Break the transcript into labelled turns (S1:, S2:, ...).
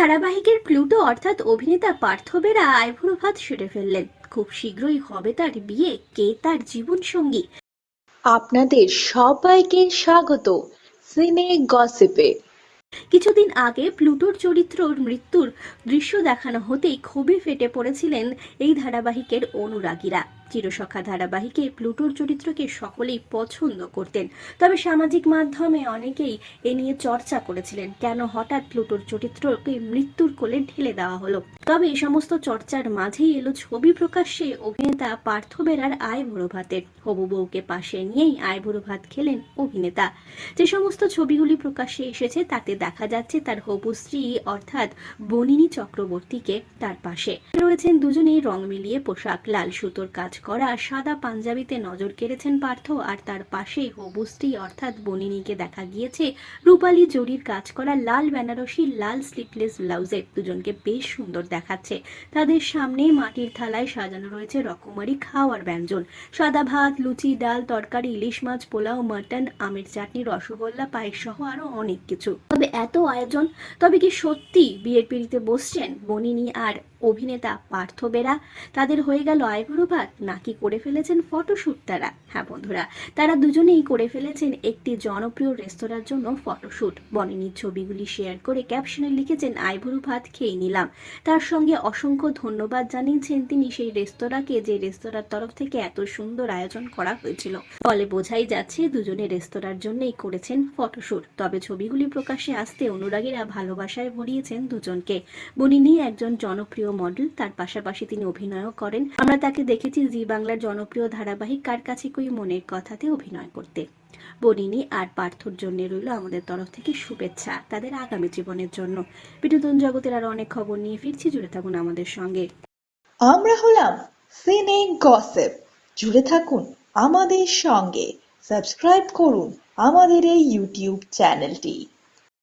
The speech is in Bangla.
S1: ধারাবাহিকের প্লুটো অর্থাৎ অভিনেতা পার্থ বেরা আইভুড়ো ভাত সেরে ফেললেন। খুব শীঘ্রই হবে তার বিয়ে কে তার জীবন সঙ্গী
S2: আপনাদের সবাইকে স্বাগত সিনে গসিপে।
S1: কিছুদিন আগে প্লুটোর চরিত্রর মৃত্যুর দৃশ্য দেখানো হতেই ক্ষোভে ফেটে পড়েছিলেন এই ধারাবাহিকের অনুরাগীরা। চিরসখা ধারাবাহিকে প্লুটোর চরিত্রকে সকলেই পছন্দ করতেন। তবে সামাজিক মাধ্যমে অনেকেই এ নিয়ে চর্চা করেছিলেন, কেন হঠাৎ প্লুটোর চরিত্রকে মৃত্যুর কোলে ঢেলে দেওয়া হলো? তবে এই সমস্ত চর্চার মাঝেই এলো ছবি প্রকাশ্যে অভিনেতা পার্থ বেরার আয় বুড়ো ভাতের। হবু বউকে পাশে নিয়েই আয় বুড়ো ভাত খেলেন অভিনেতা। যে সমস্ত ছবিগুলি প্রকাশ্যে এসেছে, তাতে দেখা যাচ্ছে তার হবু স্ত্রী, অর্থাৎ বনিনী চক্রবর্তীকে তার পাশে। রয়েছেন দুজনেই রং মিলিয়ে পোশাক, লাল সুতোর কাজ করা সাদা পাঞ্জাবিতে নজর কেড়েছেন পার্থ আর তার পাশে হবু অর্থাৎ বনিনীকে দেখা গিয়েছে। রূপালী জরির কাজ করা লাল বেনারসি লাল স্লিপলেস ব্লাউজে দুজনকে বেশ সুন্দর দেখাচ্ছে। তাদের সামনে মাটির থালায় সাজানো রয়েছে রকমারি খাওয়ার ব্যঞ্জন। সাদা ভাত, লুচি, ডাল, তরকারি, ইলিশ মাছ, পোলাও, মাটন, আমের চাটনি, রসগোল্লা, পায়েস সহ আরও অনেক কিছু। তবে এত আয়োজন, তবে কি সত্যি বিয়ের পিড়িতে বসছেন বনিনী আর অভিনেতা পার্থ বেরা, তাদের হয়ে গেল আইবুড়ো ভাত নাকি করে ফেলেছেন ফটোশ্যুট তারা? হ্যাঁ বন্ধুরা, তারা দুজনেই করে ফেলেছেন একটি জনপ্রিয় রেস্তোরাঁর জন্য ফটোশ্যুট বনিনীর ছবিগুলি শেয়ার করে ক্যাপশনে লিখেছেন আইবুড়ো ভাত খেয়ে নিলাম। তার সঙ্গে অসংখ্য ধন্যবাদ জানিয়েছেন তিনি সেই রেস্তোরাঁকে, যে রেস্তোরাঁর তরফ থেকে এত সুন্দর আয়োজন করা হয়েছিল। ফলে বোঝাই যাচ্ছে, দুজনে রেস্তোরাঁর জন্যই করেছেন ফটোশ্যুট তবে ছবিগুলি প্রকাশে আসতে অনুরাগীরা ভালোবাসায় ভরিয়েছেন দুজনকে। বনিনী একজন জনপ্রিয় মডেল, তার পাশাপাশি তিনি অভিনয়ও করেন। আমরা তাকে দেখেছি জি বাংলার জনপ্রিয় ধারাবাহিক কার কাছে কই মনের কথাতে অভিনয় করতে। বনিনী আর পার্থর জন্য রইল আমাদের তরফ থেকে শুভেচ্ছা তাদের আগামী জীবনের জন্য। বিনোদন জগতের আরও অনেক খবর নিয়ে ফিরছি, জুড়ে থাকুন আমাদের সঙ্গে।
S2: আমরা হলাম সিনে গসিপ। জুড়ে থাকুন আমাদের সঙ্গে। সাবস্ক্রাইব করুন আমাদের এই ইউটিউব চ্যানেলটি।